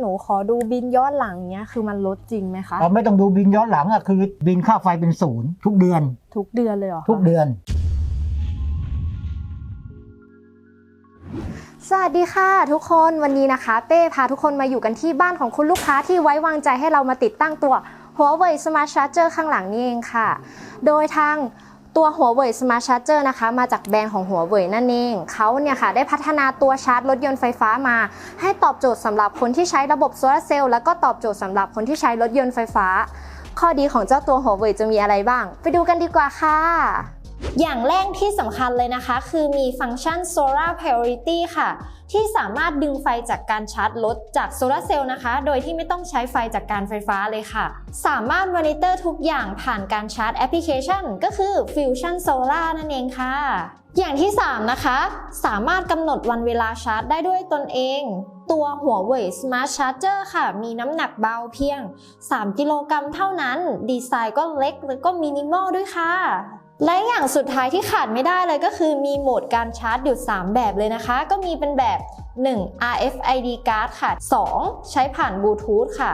หนูขอดูบินย้อนหลังเนี้ยคือมันลดจริงไหมคะเราไม่ต้องดูบินย้อนหลังอะคือบินค่าไฟเป็นศูนย์ทุกเดือน ทุกเดือนเลยเหรอคะทุกเดือน สวัสดีค่ะ ทุกคนวันนี้นะคะ เป้พาทุกคนมาอยู่กันที่บ้านของคุณลูกค้าที่ไว้วางใจให้เรามาติดตั้งตัว Huawei Smart Charger ข้างหลังนี่เองค่ะ โดยทาง ตัวหัวเว่ยสมาร์ทชาร์เจอร์นะคะ มาจากแบรนด์ของหัวเว่ยนั่นเองเขาเนี่ยค่ะได้พัฒนาตัวชาร์จรถยนต์ไฟฟ้ามา ให้ตอบโจทย์สำหรับคนที่ใช้ระบบโซลาร์เซลล์แล้วก็ตอบโจทย์สำหรับคนที่ใช้รถยนต์ไฟฟ้า ข้อดีของเจ้าตัวหัวเว่ยจะมีอะไรบ้าง ไปดูกันดีกว่าค่ะ อย่างแรกที่สำคัญเลยนะคะ คือมีฟังก์ชัน Solar Priority ค่ะ ที่สามารถดึงไฟจากการชาร์จรถจากโซลาร์เซลล์นะคะ โดยที่ไม่ต้องใช้ไฟจากการไฟฟ้าเลยค่ะ สามารถมอนิเตอร์ทุกอย่างผ่านการชาร์จแอปพลิเคชัน ก็คือ Fusion Solar นั่นเองค่ะ อย่างที่ 3 นะคะ สามารถกำหนดวันเวลาชาร์จได้ด้วยตนเองตัวหัวเว่ย Smart Charger ค่ะ มีน้ำหนักเบาเพียง 3 กิโลกรัมเท่านั้น ดีไซน์ก็เล็กแล้วก็มินิมอลด้วยค่ะ และอย่างสุดท้ายที่ขาดไม่ได้เลยก็คือมีโหมดการชาร์จอยู่ 3 แบบเลยนะคะ ก็มีเป็นแบบ 1. RFID card ค่ะ 2. ใช้ผ่านบลูทูธค่ะ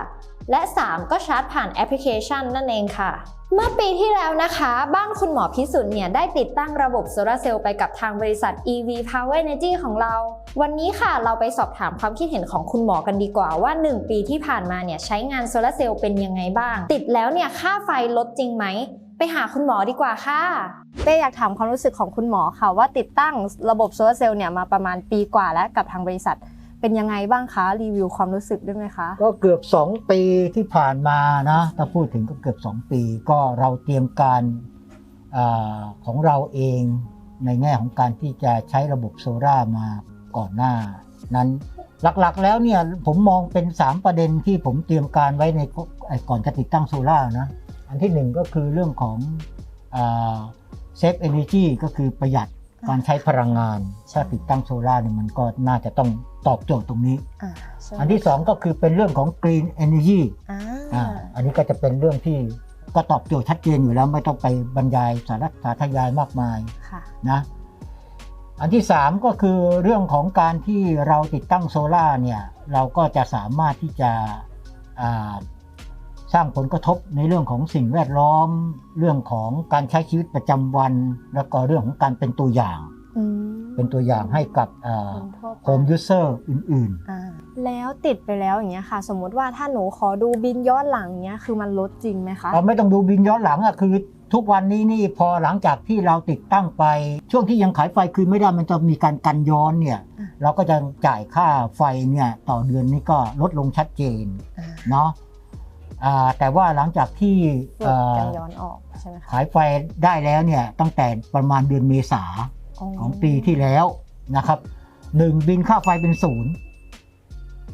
และ 3 ก็ชาร์จผ่านแอปพลิเคชันนั่นเองค่ะ เมื่อปีที่แล้วนะคะ บ้านคุณหมอพิสุทธิ์เนี่ย ได้ติดตั้งระบบโซลาร์เซลล์ไปกับทางบริษัท EV Power Energy ของเรา วันนี้ค่ะเราไปสอบถามความคิดเห็นของคุณหมอกันดีกว่าว่า 1 ปีที่ผ่านมาเนี่ยใช้งานโซลาร์เซลล์เป็นยังไงบ้าง ติดแล้วเนี่ยค่าไฟลดจริงไหม หาคุณหมอดีกว่าค่ะเป้อยากถามความรู้สึกของคุณหมอค่ะ ว่าติดตั้งระบบโซลาร์เซลล์เนี่ยมาประมาณปีกว่าแล้วกับทางบริษัท เป็นยังไงบ้างคะรีวิวความรู้สึกได้ไหมคะ ก็เกือบ 2 ปีที่ผ่านมานะถ้าพูดถึงก็เกือบ 2 ปี ก็เราเตรียมการอของเราเองในแง่ของการที่จะใช้ระบบโซล่าร์มาก่อนหน้า นั้นหลักๆแล้วเนี่ยผมมองเป็น 3 ประเด็นที่ผมเตรียมการไว้ในก่อนจะติดตั้งโซล่าร์นะ อันที่หนึ่งก็คือเรื่องของเซฟเอเนจีก็คือประหยัดการใช้พลังงานถ้าติดตั้งโซล่าร์เนี่ยมันก็น่าจะต้องตอบโจทย์ตรงนี้อ่าใช่อันที่สองก็คือเป็นเรื่องของ Green Energy อ่าอ่าอันนี้ก็จะเป็นเรื่องที่ก็ตอบโจทย์ชัดเจนอยู่แล้วไม่ต้องไปบรรยายสาระสาธยายมากมายค่ะนะอันที่สามก็คือเรื่องของการที่เราติดตั้งโซล่าร์เนี่ยเราก็จะสามารถที่จะอ่า สร้างผลกระทบในเรื่องของสิ่งแวดล้อม เรื่องของการใช้ชีวิตประจำวัน แล้วก็เรื่องของการเป็นตัวอย่างอืมเป็นตัวอย่างให้กับคนทั่วไปโฮมยูเซอร์อื่นๆอ่าแล้วติดไปแล้วอย่างเงี้ยค่ะ สมมุติว่าถ้าหนูขอดูบินย้อนหลังเนี้ยคือมันลดจริงไหมคะเราไม่ต้องดูบินย้อนหลังอะคือทุกวันนี้นี่พอหลังจากที่เราติดตั้งไป ช่วงที่ยังขายไฟคืนไม่ได้มันจะมีการกันย้อนเนี่ยอะเราก็จะจ่ายค่าไฟเนี่ยต่อเดือนนี้ก็ลดลงชัดเจนอ่าเนาะอ่า แต่ว่าหลังจากที่ลเอ่ดอกันย้อนออกใช่ไหมคะขายไฟได้แล้วเนี่ยตั้งแต่ประมาณเดือนเมษาของปีที่แล้วนะครับหนึ่งบินค่าไฟเป็นศูนย์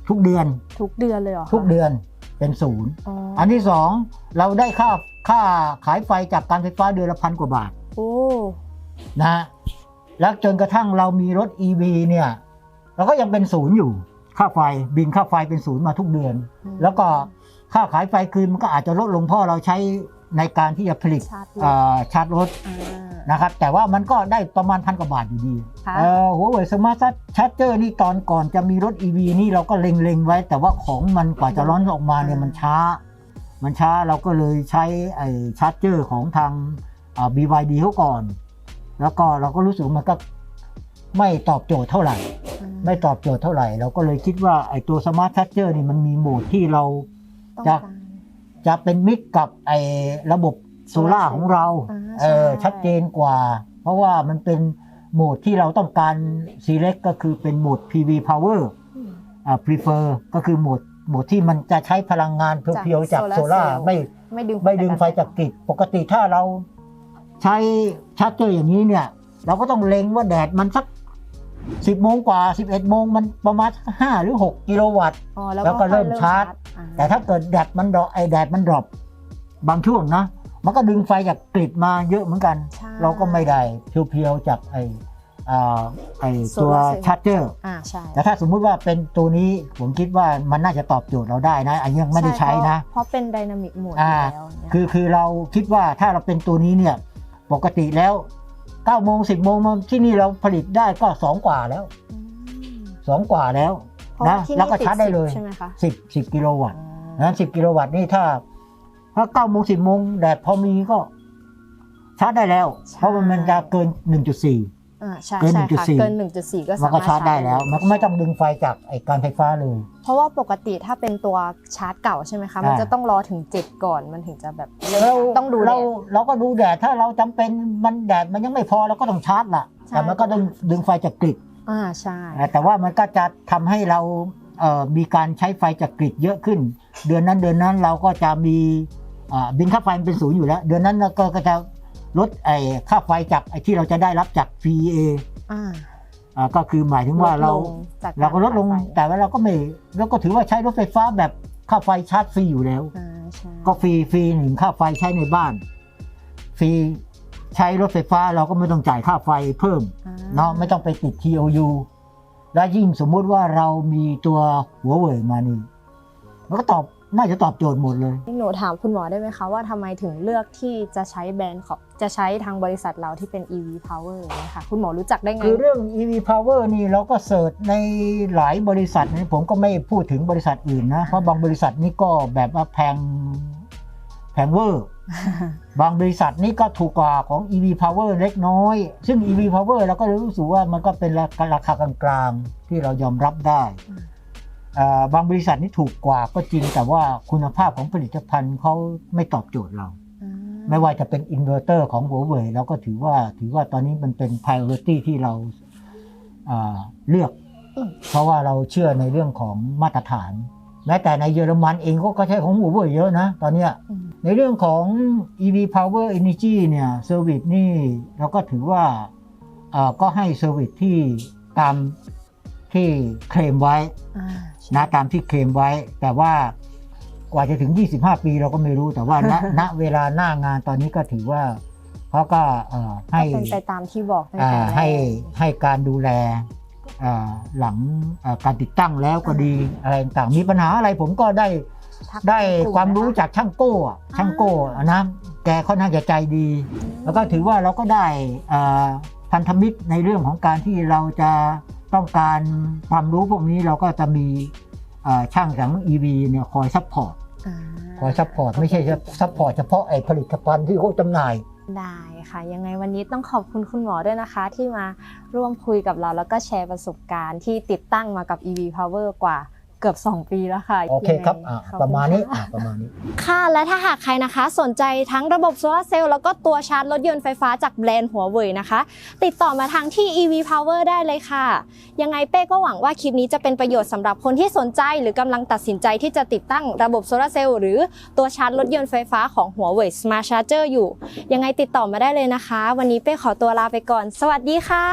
ทุกเดือน ทุกเดือนเลยเหรอคะทุกเดือนเป็นศูนย์อ๋ออันที่สองเราได้ค่าค่าขายไฟจากการไฟฟ้าเดือนละพันกว่าบาทโอ้นะฮะแล้วจนกระทั่งเรามีรถ EV เนี่ยเราก็ยังเป็นศูนย์อยู่ ค่าไฟบินค่าไฟเป็นศูนย์มาทุกเดือน แล้วก็ ค่าขายไฟคืนมันก็อาจจะลดลงเพราะเราใช้ในการที่จะผลิตชาร์จรถเอ่อชาร์จรถอ่านะครับ แต่ว่ามันก็ได้ประมาณพันกว่าบาทอยู่ดีค่ะเออหัวเว่ยสมาร์ทชาร์เจอร์นี่ตอนก่อนจะมีรถ EV นี่เราก็เล็งๆไว้ แต่ว่าของมันกว่าจะร้อนออกมาเนี่ยมันช้า มันช้าเราก็เลยใช้ไอ้ชาร์จเจอร์ของทางอ่า BYD เขาก่อน แล้วก็เราก็รู้สึกว่ามันก็ไม่ตอบโจทย์เท่าไหร่อืไม่ตอบโจทย์เท่าไหร่ เราก็เลยคิดว่าไอ้ตัวสมาร์ทชาร์จเจอร์นี่มันมีโหมดที่เรา ต้องจะการ จะเป็นมิตรกับไอ้ระบบโซล่าร์ของเราอ่าเออใช่ ชัดเจนกว่า เพราะว่ามันเป็นโหมดที่เราต้องการ select ก็คือเป็นโหมด PV power อืม อ่า prefer ก็คือโหมดโหมดที่มันจะใช้พลังงานเพียวๆจาจากกโซโซลาล่าร์ร์เซลล์ ไม่ไม่ดึงไม่ดึงไฟจากกริดปกติถ้าเราใช้ชาร์จเจอร์อย่างนี้เนี่ย เราก็ต้องเล็งว่าแดดมันสัก 10โมงกว่า 11โมงมันประมาณสัก5หรือ 6 กิโลวัตต์ อ๋อแล้วแล้วก็ค่อยเริ่มชาร์จอ่ แต่ถ้าเกิดแดดมันดรอปไอแดดมันดรอปบางช่วงนะมันก็ดึงไฟจากกริดมาเยอะเหมือนกันใช่เราก็ไม่ได้เพียวๆจากไออ่าไอตัว Solar cell ชาร์จเจอร์อ่าใช่แต่ถ้าสมมุติว่าเป็นตัวนี้ผมคิดว่ามันน่าจะตอบโจทย์เราได้นะอันนี้ยังไม่ได้ใช้นะ เพราะเพราะเป็นไดนามิกโหมดอ่าแล้วย่างเงี้ยคือคือเราคิดว่าถ้าเราเป็นตัวนี้เนี่ยปกติแล้ว9โมง10โมงมาที่นี่เราผลิตได้ก็ 2 กว่าแล้วม2กว่าแล้วเพราะว่า นะที่แล้วนี่ก็ติดชาร์จได้สิบเลยใช่ไหมคะ10 10กิโลวัตต์อืมนะ10กิโลวัตต์นี่ถ้าถ้าเก้าโมงสิบโมงแดดพอมีก็ชาร์จได้แล้ว เพราะว่ามันจะเกิน1.4อ่าใช่เกินใช่ค่ะ1.4เกิน1.4ก็มัสานก็มารถชาร์จได้แล้ว มันก็ไม่ต้องดึงไฟจากไอ้การไฟฟ้าเลย เพราะว่าปกติถ้าเป็นตัวชาร์จเก่าใช่ไหมคะ มันอ่าจะต้องรอถึง7ก่อนมันถึงจะแบบเราต้องดูแดเราดเราก็ดูแดดถ้าเราจำเป็นมันแดดมันยังไม่พอเราก็ต้องชาร์จล่ะใช่แต่มันก็ต้องดึงไฟจากกริด อ่าใช่แต่ว่ามันก็จะทำให้เราเอ่อมีการใช้ไฟจากกริดเยอะขึ้น เดือนนั้นเดือนนั้นเราก็จะมีอ่าบินค่าไฟมันเป็นศูนย์อยู่แล้ว เดือนนั้นเราก็ก็จะลดไอ้ค่าไฟจากไอ้ที่เราจะได้รับจาก PEA อ่าอ่าก็คือหมายถึงว่าเราลดงจากเราก็ลดลงขายไฟแต่ว่าเราก็ไม่เราก็ถือว่าใช้รถไฟฟ้าแบบค่าไฟชาร์จฟรีอยู่แล้วอ่าใช่ก็ฟรีฟรีหนึ่งค่าไฟใช้ในบ้านฟรี ใช้รถไฟฟ้าเราก็ไม่ต้องจ่ายค่าไฟเพิ่มอ่เนาะไม่ต้องไปติด TOU และยิ่งสมมุติว่าเรามีตัวหัวเว่ยมานี่มันก็ตอบน่าจะตอบโจทย์หมดเลย หนูถามคุณหมอได้ไหมคะว่าทำไมถึงเลือกที่จะใช้แบรนด์ของจะใช้ทางบริษัทเราที่เป็น EV Power เนะคะคุณหมอรู้จักได้ไง คือเรื่อง EV Power นี่เราก็เสิร์ชในหลายบริษัทนี่ผมก็ไม่พูดถึงบริษัทอื่นนะ เพราะบางบริษัทนี่ก็แบบว่าแพงแพงเวอร์ บางบริษัทนี่ก็ถูกกว่าของ EV Power เล็กน้อย ซึ่ง EV Power เราก็รู้สึกว่ามันก็เป็นราคาราคากลางๆ ที่เรายอมรับได้อืมเอ่อบางบริษัทนี่ถูกกว่าก็จริงแต่ว่าคุณภาพของผลิตภัณฑ์เขาไม่ตอบโจทย์เราอ่าไม่ว่าจะเป็นอินเวอร์เตอร์ของ Huawei เราก็ถือว่าถือว่าตอนนี้มันเป็น priority ที่เราอ่าเลือกอืมเพราะว่าเราเชื่อในเรื่องของมาตรฐานแม้แต่ในเยอรมันเองก็ใช้ของ Huawei เยอะนะ ตอนเนี้ยอืม ในเรื่องของ EV Power Energy เนี่ยเซอร์วิสนี่เราก็ถือว่าเอ่อก็ให้เซอร์วิสที่ตามที่เคลมไว้อ่านะตามที่เคลมไว้ แต่ว่ากว่าจะถึง 25 ปีเราก็ไม่รู้แต่ว่าณณเวลาหน้างานตอนนี้ก็ถือว่าเขาก็เอ่อให้ก็เป็นไปตามที่บอกตั้งอ่าแต่แรกให้ให้การดูแลอ่าหลังอ่าการติดตั้งแล้วก็ดีอะไรต่างๆมีปัญหาอะไรผมก็ได้ทัก ได้ถูกความรู้นะคะจากช่างโก้อะช่างโก้อะนะแกค่อนข้างจะใจดี แล้วก็ถือว่าเราก็ได้อ่าพันธมิตรในเรื่องของการที่เราจะต้องการความรู้พวกนี้เราก็จะมีอ่าช่างจาก EV เนี่ยคอยซัพพอร์ตอ่าคอยซัพพอร์ตไม่ใช่ซัพพอร์ตเฉพาะไอ้ผลิตภัณฑ์ที่เขาจำหน่าย ได้ค่ะ ยังไงวันนี้ต้องขอบคุณคุณหมอด้วยนะคะ ที่มาร่วมคุยกับเราแล้วก็แชร์ประสบการณ์ที่ติดตั้งมากับ EV Power กว่า เกือบ 2 ปีแล้วค่ะโอเคครับยังไงอ่าขอบประมาณนี้คุณค่อ่าประมาณนี้ ค่ะและถ้าหากใครนะคะ สนใจทั้งระบบโซลาร์เซลล์แล้วก็ตัวชาร์จรถยนต์ไฟฟ้าจากแบรนด์หัวเว่ยนะคะ ติดต่อมาทางที่ EV Power ได้เลยค่ะ ยังไงเป้ก็หวังว่าคลิปนี้จะเป็นประโยชน์สำหรับคนที่สนใจหรือกำลังตัดสินใจที่จะติดตั้งระบบโซลาร์เซลล์หรือตัวชาร์จรถยนต์ไฟฟ้าของหัวเว่ย Smart Charger อยู่ ยังไงติดต่อมาได้เลยนะคะ วันนี้เป้ขอตัวลาไปก่อน สวัสดีค่ะ